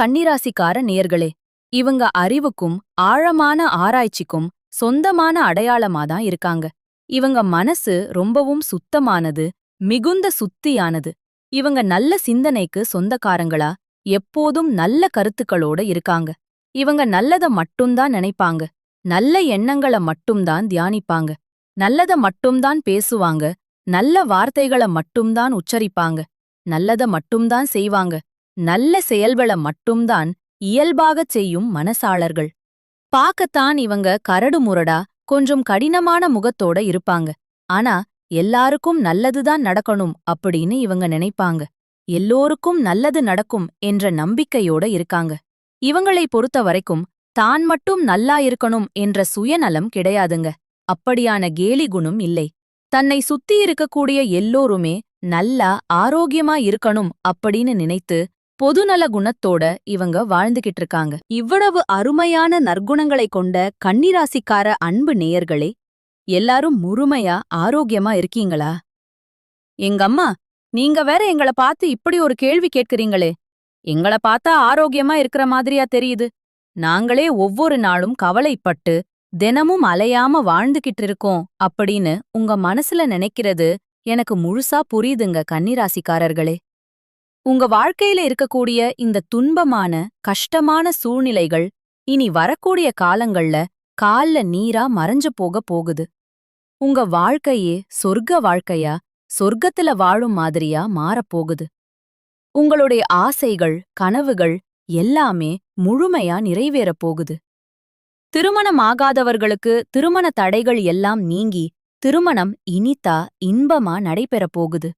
கன்னிராசிக்கார நேர்களே இவங்க அறிவுக்கும் ஆழமான ஆராய்ச்சிக்கும் சொந்தமான அடையாளமா தான் இருக்காங்க. இவங்க மனசு ரொம்பவும் சுத்தமானது மிகுந்த சுத்தியானது. இவங்க நல்ல சிந்தனைக்கு சொந்தக்காரங்களா எப்போதும் நல்ல கருத்துக்களோட இருக்காங்க. இவங்க நல்லத மட்டும்தான் நினைப்பாங்க. நல்ல எண்ணங்கள மட்டும்தான் தியானிப்பாங்க. நல்லத மட்டும்தான் பேசுவாங்க. நல்ல வார்த்தைகள மட்டும்தான் உச்சரிப்பாங்க. நல்லத மட்டும்தான் செய்வாங்க. நல்ல செயல்கள மட்டும்தான் இயல்பாகச் செய்யும் மனசாளர்கள். பாக்கத்தான் இவங்க கரடு முரடா கொஞ்சம் கடினமான முகத்தோட இருப்பாங்க. ஆனா எல்லாருக்கும் நல்லதுதான் நடக்கணும் அப்படின்னு இவங்க நினைப்பாங்க. எல்லோருக்கும் நல்லது நடக்கும் என்ற நம்பிக்கையோட இருக்காங்க. இவங்களை பொறுத்த வரைக்கும் தான் மட்டும் நல்லா இருக்கணும் என்ற சுயநலம் கிடையாதுங்க. அப்படியான கேலி குணம் இல்லை. தன்னை சுத்தி இருக்கக்கூடிய எல்லோருமே நல்லா ஆரோக்கியமா இருக்கணும் அப்படின்னு நினைத்து பொதுநல குணத்தோட இவங்க வாழ்ந்துகிட்டு இருக்காங்க இவ்வளவு அருமையான நற்குணங்களை கொண்ட கன்னிராசிக்கார அன்பு நேயர்களே எல்லாரும் முழுமையா ஆரோக்கியமா இருக்கீங்களா? எங்கம்மா நீங்க வேற எங்கள பார்த்து இப்படி ஒரு கேள்வி கேட்கிறீங்களே. எங்கள பார்த்தா ஆரோக்கியமா இருக்கிற மாதிரியா தெரியுது. நாங்களே ஒவ்வொரு நாளும் கவலைப்பட்டு தினமும் அலையாம வாழ்ந்துகிட்டு இருக்கோம் அப்படின்னு உங்க மனசுல நினைக்கிறது எனக்கு முழுசா புரியுதுங்க கன்னிராசிக்காரர்களே. உங்க வாழ்க்கையில இருக்கக்கூடிய இந்த துன்பமான கஷ்டமான சூழ்நிலைகள் இனி வரக்கூடிய காலங்கள்ல கால்ல நீரா மறைஞ்சு போக போகுது. உங்க வாழ்க்கையே சொர்க்க வாழ்க்கையா சொர்க்கத்துல வாழும் மாதிரியா மாறப்போகுது உங்களுடைய ஆசைகள் கனவுகள் எல்லாமே முழுமையா நிறைவேறப் போகுது. திருமணமாகாதவர்களுக்கு திருமண தடைகள் எல்லாம் நீங்கி திருமணம் இனித்தா இன்பமா நடைபெறப் போகுது.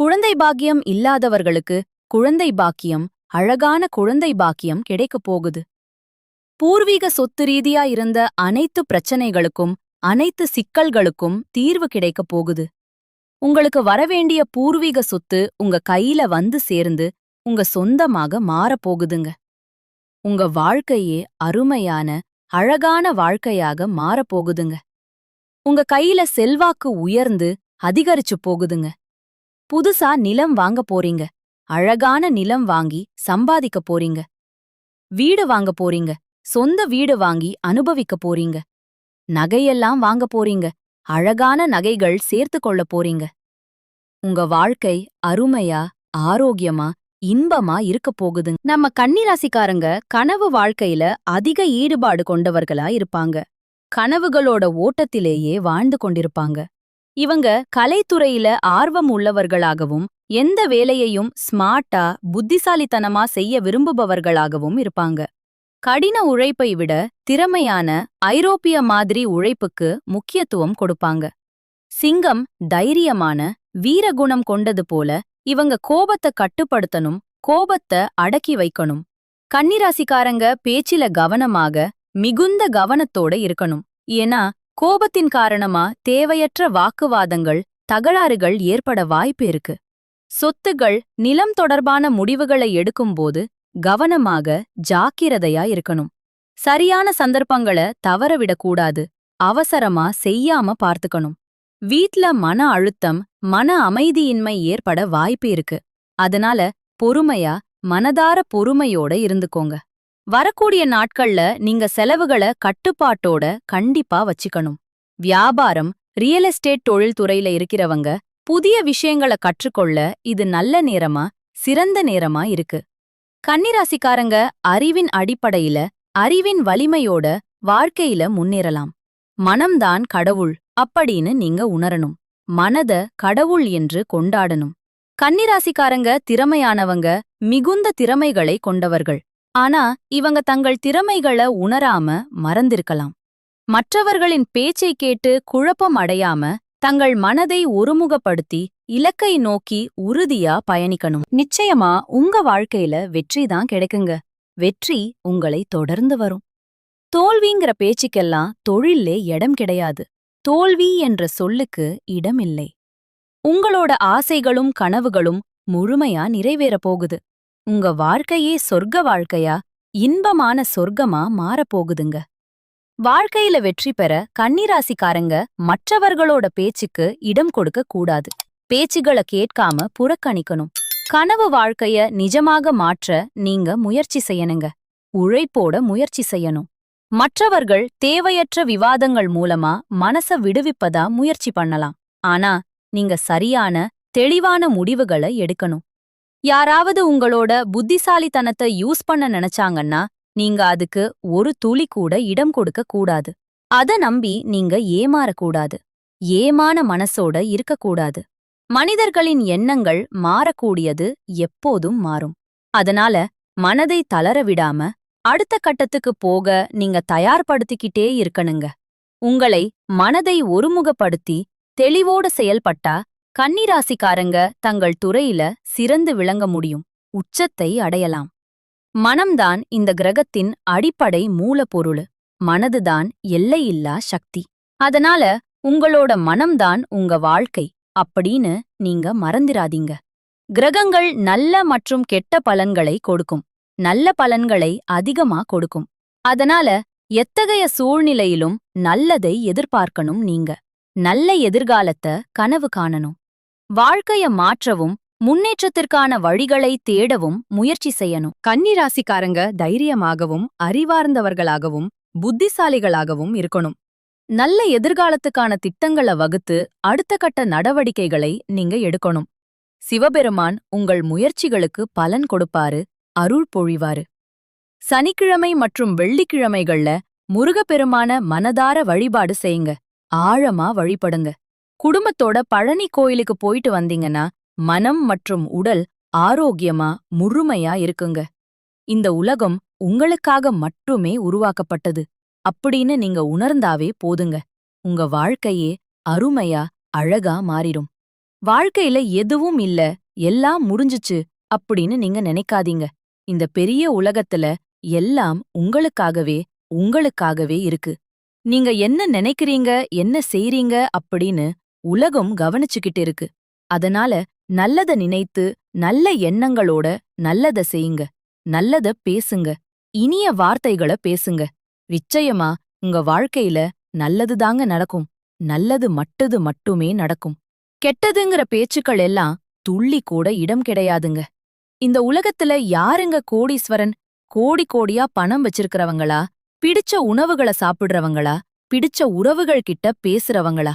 குழந்தை பாக்கியம் இல்லாதவர்களுக்கு குழந்தை பாக்கியம் அழகான குழந்தை பாக்கியம் கிடைக்கப் போகுது. பூர்வீக சொத்து ரீதியா இருந்த அனைத்து பிரச்சனைகளுக்கும் அனைத்து சிக்கல்களுக்கும் தீர்வு கிடைக்கப் போகுது. உங்களுக்கு வரவேண்டிய பூர்வீக சொத்து உங்க கையில வந்து சேர்ந்து உங்க சொந்தமாக மாறப்போகுதுங்க உங்க வாழ்க்கையே அருமையான அழகான வாழ்க்கையாக மாறப்போகுதுங்க உங்க கையில செல்வாக்கு உயர்ந்து அதிகரிச்சு போகுதுங்க. புதுசா நிலம் வாங்க போறீங்க. அழகான நிலம் வாங்கி சம்பாதிக்க போறீங்க. வீடு வாங்க போறீங்க. சொந்த வீடு வாங்கி அனுபவிக்க போறீங்க. நகையெல்லாம் வாங்க போறீங்க. அழகான நகைகள் சேர்த்து கொள்ள போறீங்க. உங்க வாழ்க்கை அருமையா ஆரோக்கியமா இன்பமா இருக்க போகுது நம்ம கன்னிராசிக்காரங்க கனவு வாழ்க்கையில அதிக ஈடுபாடு கொண்டவர்களா இருப்பாங்க. கனவுகளோட ஓட்டத்திலேயே வாழ்ந்து கொண்டிருப்பாங்க. இவங்க கலைத்துறையில ஆர்வம் உள்ளவர்களாகவும் எந்த வேலையையும் ஸ்மார்ட்டா புத்திசாலித்தனமா செய்ய விரும்புபவர்களாகவும் இருப்பாங்க. கடின உழைப்பை விட திறமையான ஐரோப்பிய மாதிரி உழைப்புக்கு முக்கியத்துவம் கொடுப்பாங்க. சிங்கம் தைரியமான வீரகுணம் கொண்டது போல இவங்க கோபத்தை கட்டுப்படுத்தணும் கோபத்தை அடக்கி வைக்கணும். கன்னிராசிக்காரங்க பேச்சில கவனமாக மிகுந்த கவனத்தோட இருக்கணும். ஏன்னா கோபத்தின் காரணமா தேவையற்ற வாக்குவாதங்கள் தகராறுகள் ஏற்பட வாய்ப்பு இருக்கு. சொத்துகள் நிலம் தொடர்பான முடிவுகளை எடுக்கும்போது கவனமாக ஜாக்கிரதையா இருக்கணும். சரியான சந்தர்ப்பங்கள தவறவிடக்கூடாது அவசரமா செய்யாம பார்த்துக்கணும். வீட்ல மன அழுத்தம் மன அமைதியின்மை ஏற்பட வாய்ப்பு இருக்கு. அதனால பொறுமையா மனதார பொறுமையோட இருந்துக்கோங்க. வரக்கூடிய நாட்கள்ல நீங்க செலவுகள கட்டுப்பாட்டோட கண்டிப்பா வச்சுக்கணும். வியாபாரம் ரியல் எஸ்டேட் தொழில்துறையில இருக்கிறவங்க புதிய விஷயங்கள கற்றுக்கொள்ள இது நல்ல நேரமா சிறந்த நேரமா இருக்கு. கன்னிராசிக்காரங்க அறிவின் அடிப்படையில அறிவின் வலிமையோட வாழ்க்கையில முன்னேறலாம். மனம்தான் கடவுள் அப்படின்னு நீங்க உணரணும். மனத கடவுள் என்று கொண்டாடணும். கன்னிராசிக்காரங்க திறமையானவங்க மிகுந்த திறமைகளை கொண்டவர்கள். ஆனா இவங்க தங்கள் திறமைகள உணராம மறந்திருக்கலாம். மற்றவர்களின் பேச்சை கேட்டு குழப்பம் அடையாம தங்கள் மனதை ஒருமுகப்படுத்தி இலக்கை நோக்கி உறுதியா பயணிக்கணும். நிச்சயமா உங்க வாழ்க்கையில வெற்றி தான் கிடைக்குங்க. வெற்றி உங்களை தொடர்ந்து வரும். தோல்விங்கிற பேச்சுக்கெல்லாம் தொழிலே இடம் கிடையாது. தோல்வி என்ற சொல்லுக்கு இடமில்லை. உங்களோட ஆசைகளும் கனவுகளும் முழுமையா நிறைவேறப் போகுது. உங்க வாழ்க்கையே சொர்க்க வாழ்க்கையா? இன்பமான சொர்க்கமா மாறப்போகுதுங்க. வாழ்க்கையில வெற்றி பெற கன்னிராசிக்காரங்க மற்றவர்களோட பேச்சுக்கு இடம் கொடுக்க கூடாது. பேச்சுகள கேட்காம புறக்கணிக்கணும். கனவு வாழ்க்கைய நிஜமாக மாற்ற நீங்க முயற்சி செய்யணுங்க. உழைப்போட முயற்சி செய்யணும். மற்றவர்கள் தேவையற்ற விவாதங்கள் மூலமா மனச விடுவிப்பதா முயற்சி பண்ணலாம். ஆனா நீங்க சரியான தெளிவான முடிவுகளை எடுக்கணும். யாராவது உங்களோட புத்திசாலித்தனத்தை யூஸ் பண்ண நினைச்சாங்கன்னா நீங்க அதுக்கு ஒரு துளி கூட இடம் கொடுக்க கூடாது. அத நம்பி நீங்க ஏமாறக்கூடாது. ஏமான மனசோட இருக்கக்கூடாது. மனிதர்களின் எண்ணங்கள் மாறக்கூடியது எப்போதும் மாறும். அதனால மனதை தளர விடாம அடுத்த கட்டத்துக்கு போக நீங்க தயார்படுத்திக்கிட்டே இருக்கணுங்க. உங்களை மனதை ஒருமுகப்படுத்தி தெளிவோட செயல்பட்டா கன்னிராசிக்காரங்க தங்கள் துறையில சிறந்து விளங்க முடியும் உச்சத்தை அடையலாம். மனம்தான் இந்த கிரகத்தின் அடிப்படை மூலப்பொருள் மனதுதான் எல்லையில்லா சக்தி. அதனால உங்களோட மனம்தான் உங்க வாழ்க்கை அப்படின்னு நீங்க மறந்திராதீங்க. கிரகங்கள் நல்ல மற்றும் கெட்ட பலன்களை கொடுக்கும் நல்ல பலன்களை அதிகமா கொடுக்கும். அதனால எத்தகைய சூழ்நிலையிலும் நல்லதை எதிர்பார்க்கணும் நீங்க. நல்ல எதிர்காலத்த கனவு காணணும். வாழ்க்கைய மாற்றவும் முன்னேற்றத்திற்கான வழிகளை தேடவும் முயற்சி செய்யணும். கன்னிராசிக்காரங்க தைரியமாகவும் அறிவார்ந்தவர்களாகவும் புத்திசாலிகளாகவும் இருக்கணும். நல்ல எதிர்காலத்துக்கான திட்டங்கள வகுத்து அடுத்த கட்ட நடவடிக்கைகளை நீங்க எடுக்கணும். சிவபெருமான் உங்கள் முயற்சிகளுக்கு பலன் கொடுப்பாரு அருள் பொழிவாரு. சனிக்கிழமை மற்றும் வெள்ளிக்கிழமைகள்ல முருகப்பெருமான மனதார வழிபாடு செய்யுங்க. ஆழமா வழிபடுங்க. குடும்பத்தோட பழனி கோயிலுக்கு போயிட்டு வந்தீங்கன்னா மனம் மற்றும் உடல் ஆரோக்கியமா முழுமையா இருக்குங்க. இந்த உலகம் உங்களுக்காக மட்டுமே உருவாக்கப்பட்டது. அப்படின்னு நீங்க உணர்ந்தாவே போதுங்க. உங்க வாழ்க்கையே அருமையா அழகா மாறிடும். வாழ்க்கையில எதுவும் இல்ல எல்லாம் முடிஞ்சுச்சு அப்படின்னு நீங்க நினைக்காதீங்க. இந்த பெரிய உலகத்துல எல்லாம் உங்களுக்காகவே உங்களுக்காகவே இருக்கு. நீங்க என்ன நினைக்கிறீங்க என்ன செய்றீங்க அப்படின்னு உலகம் கவனிச்சுக்கிட்டு இருக்கு. அதனால நல்லத நினைத்து நல்ல எண்ணங்களோட நல்லத செய்யுங்க. நல்லத பேசுங்க. இனிய வார்த்தைகள பேசுங்க. நிச்சயமா உங்க வாழ்க்கையில நல்லதுதாங்க நடக்கும். நல்லது மட்டது மட்டுமே நடக்கும். கெட்டதுங்கிற பேச்சுக்கள் எல்லாம் துள்ளி கூட இடம் கிடையாதுங்க. இந்த உலகத்துல யாருங்க கோடீஸ்வரன்? கோடி கோடியா பணம் வச்சிருக்கிறவங்களா? பிடிச்ச உணவுகள சாப்பிடுறவங்களா? பிடிச்ச உறவுகள் கிட்ட பேசுறவங்களா?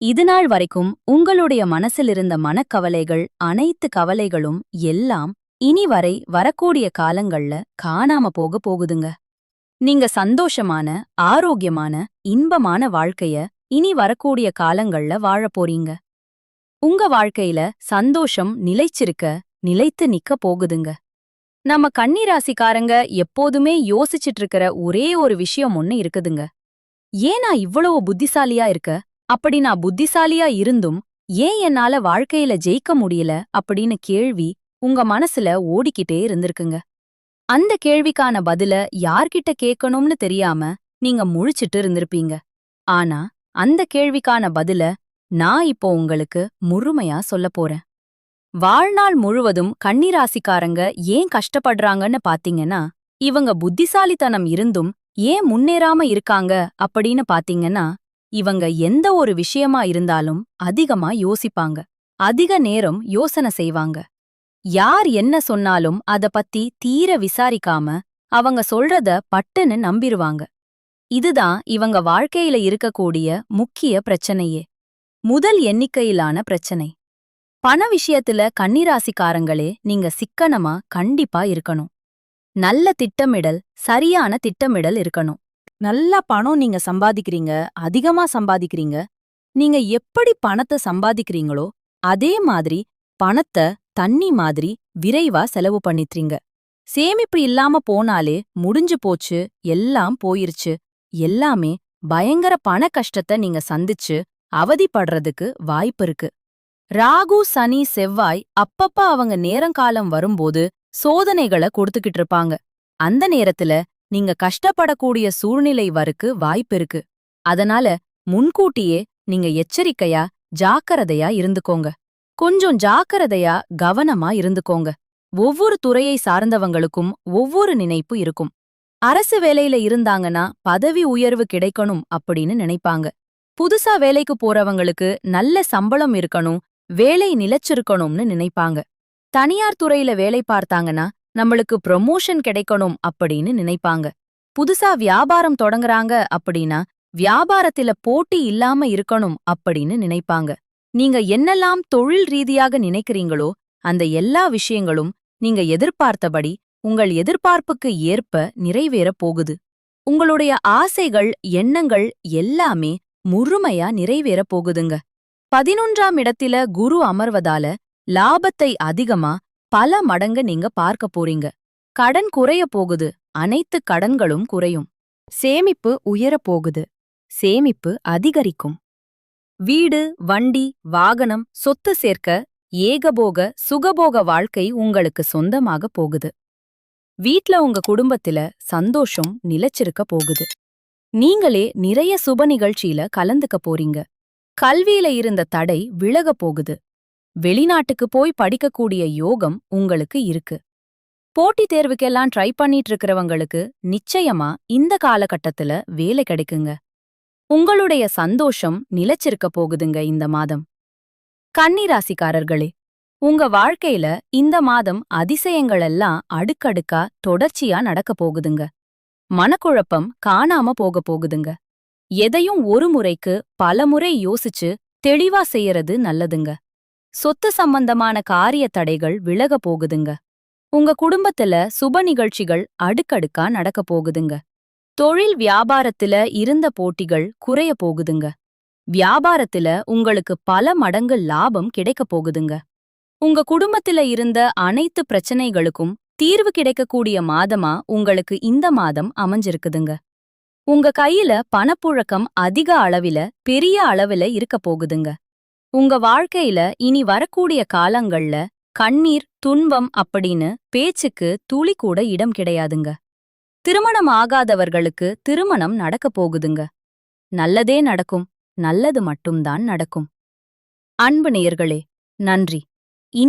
இதுநாள் வரைக்கும் உங்களுடைய மனசிலிருந்த மனக்கவலைகள் அனைத்து கவலைகளும் எல்லாம் இனி வரை வரக்கூடிய காலங்கள்ல காணாம போக போகுதுங்க. நீங்க சந்தோஷமான ஆரோக்கியமான இன்பமான வாழ்க்கைய இனி வரக்கூடிய காலங்கள்ல வாழப் போறீங்க. உங்க வாழ்க்கையில சந்தோஷம் நிலைச்சிருக்க நிலைத்து நிக்க போகுதுங்க. நம்ம கன்னிராசிக்காரங்க எப்போதுமே யோசிச்சிட்டு இருக்கிற ஒரே ஒரு விஷயம் ஒன்னு இருக்குதுங்க. ஏன் நான் இவ்வளவு புத்திசாலியா இருக்க? அப்படி நான் புத்திசாலியா இருந்தும் ஏன் என்னால வாழ்க்கையில ஜெயிக்க முடியல அப்படின்னு கேள்வி உங்க மனசுல ஓடிக்கிட்டே இருந்திருக்குங்க. அந்த கேள்விக்கான பதில யார்கிட்ட கேட்கணும்னு தெரியாம நீங்க முழிச்சிட்டு இருந்திருப்பீங்க. ஆனா அந்த கேள்விக்கான பதில நான் இப்போ உங்களுக்கு முழுமையா சொல்லப் போறேன். வாழ்நாள் முழுவதும் கன்னிராசிக்காரங்க ஏன் கஷ்டப்படுறாங்கன்னு பாத்தீங்கன்னா இவங்க புத்திசாலித்தனம் இருந்தும் ஏன் முன்னேறாம இருக்காங்க அப்படின்னு பாத்தீங்கன்னா இவங்க எந்த ஒரு விஷயமா இருந்தாலும் அதிகமா யோசிப்பாங்க. அதிக நேரம் யோசனை செய்வாங்க. யார் என்ன சொன்னாலும் அத பத்தி தீர விசாரிக்காம அவங்க சொல்றத பட்டுன்னு நம்பிருவாங்க. இதுதான் இவங்க வாழ்க்கையில இருக்கக்கூடிய முக்கிய பிரச்சனையே. முதல் எண்ணிக்கையிலான பிரச்சனை. பண விஷயத்துல கன்னிராசிக்காரங்களே நீங்க சிக்கனமா கண்டிப்பா இருக்கணும். நல்ல திட்டமிடல் சரியான திட்டமிடல் இருக்கணும். நல்லா பணம் நீங்க சம்பாதிக்கிறீங்க அதிகமா சம்பாதிக்கிறீங்க நீங்க எப்படி பணத்தை சம்பாதிக்கிறீங்களோ அதே மாதிரி பணத்தை தண்ணி மாதிரி விரைவா செலவு பண்ணித்றீங்க சேமிப்பு இல்லாம போனாலே முடிஞ்சு போச்சு எல்லாம் போயிருச்சு. எல்லாமே பயங்கர பண கஷ்டத்தை நீங்க சந்திச்சு அவதிப்படுறதுக்கு வாய்ப்பு இருக்கு. ராகு சனி செவ்வாய் அப்பப்ப அவங்க நேரங்காலம் வரும்போது சோதனைகளை கொடுத்துக்கிட்டு இருப்பாங்க. அந்த நேரத்துல நீங்க கஷ்டப்படக்கூடிய சூழ்நிலை வருக்கு வாய்ப்பிருக்கு அதனால முன்கூட்டியே நீங்க எச்சரிக்கையா ஜாக்கிரதையா இருந்துக்கோங்க. கொஞ்சம் ஜாக்கிரதையா கவனமா இருந்துக்கோங்க. ஒவ்வொரு துறையை சார்ந்தவங்களுக்கும் ஒவ்வொரு நினைப்பு இருக்கும். அரசு வேலையில இருந்தாங்கன்னா பதவி உயர்வு கிடைக்கணும் அப்படின்னு நினைப்பாங்க. புதுசா வேலைக்கு போறவங்களுக்கு நல்ல சம்பளம் இருக்கணும் வேலை நிலைச்சிருக்கணும்னு நினைப்பாங்க. தனியார் துறையில வேலை பார்த்தாங்கன்னா நம்மளுக்கு ப்ரொமோஷன் கிடைக்கணும் அப்படின்னு நினைப்பாங்க. புதுசா வியாபாரம் தொடங்குறாங்க அப்படின்னா வியாபாரத்தில போட்டி இல்லாம இருக்கணும் அப்படின்னு நினைப்பாங்க. நீங்க என்னெல்லாம் தொழில் ரீதியாக நினைக்கிறீங்களோ அந்த எல்லா விஷயங்களும் நீங்க எதிர்பார்த்தபடி உங்கள் எதிர்பார்ப்புக்கு ஏற்ப நிறைவேறப் போகுது. உங்களுடைய ஆசைகள் எண்ணங்கள் எல்லாமே முழுமையா நிறைவேறப் போகுதுங்க. பதினொன்றாம் இடத்தில குரு அமர்வதால லாபத்தை அதிகமா பல மடங்கு நீங்க பார்க்க போறீங்க. கடன் குறைய போகுது. அனைத்து கடன்களும் குறையும். சேமிப்பு உயரப் போகுது. சேமிப்பு அதிகரிக்கும். வீடு வண்டி வாகனம் சொத்து சேர்க்க ஏகபோக சுகபோக வாழ்க்கை உங்களுக்கு சொந்தமாக போகுது. வீட்ல உங்க குடும்பத்தில சந்தோஷம் நிலச்சிருக்க போகுது. நீங்களே நிறைய சுப நிகழ்ச்சியில கலந்துக்க போறீங்க. கல்வியில இருந்த தடை விலக போகுது. வெளிநாட்டுக்கு போய் படிக்கக்கூடிய யோகம் உங்களுக்கு இருக்கு. போட்டித் தேர்வுக்கெல்லாம் ட்ரை பண்ணிட்டு இருக்கிறவங்களுக்கு நிச்சயமா இந்த காலகட்டத்துல வேலை கிடைக்குங்க. உங்களுடைய சந்தோஷம் நிலச்சிருக்க போகுதுங்க இந்த மாதம். கன்னிராசிக்காரர்களே உங்க வாழ்க்கையில இந்த மாதம் அதிசயங்கள் எல்லாம் அடுக்கடுக்கா தொடர்ச்சியா நடக்க போகுதுங்க. மனக்குழப்பம் காணாம போக போகுதுங்க. எதையும் ஒரு முறைக்கு பலமுறை யோசிச்சு தெளிவா செய்யறது நல்லதுங்க. சொத்து சம்பந்தமான காரிய தடைகள் விலக போகுதுங்க. உங்க குடும்பத்துல சுப நிகழ்ச்சிகள் அடுக்கடுக்கா நடக்க போகுதுங்க. தொழில் வியாபாரத்துல இருந்த போட்டிகள் குறைய போகுதுங்க. வியாபாரத்துல உங்களுக்கு பல மடங்கு லாபம் கிடைக்க போகுதுங்க. உங்க குடும்பத்துல இருந்த அனைத்து பிரச்சனைகளுக்கும் தீர்வு கிடைக்கக்கூடிய மாதமா உங்களுக்கு இந்த மாதம் அமைஞ்சிருக்குதுங்க. உங்க கையில பணப்புழக்கம் அதிக அளவில பெரிய அளவில இருக்க போகுதுங்க. உங்க வாழ்க்கையில இனி வரக்கூடிய காலங்கள்ல கண்ணீர் துன்பம் அப்படின்னு பேச்சுக்கு துளி கூட இடம் கிடையாதுங்க. திருமணம் ஆகாதவர்களுக்கு திருமணம் நடக்கப் போகுதுங்க. நல்லதே நடக்கும் நல்லது மட்டும்தான் நடக்கும். அன்பு நேயர்களே நன்றி. இனி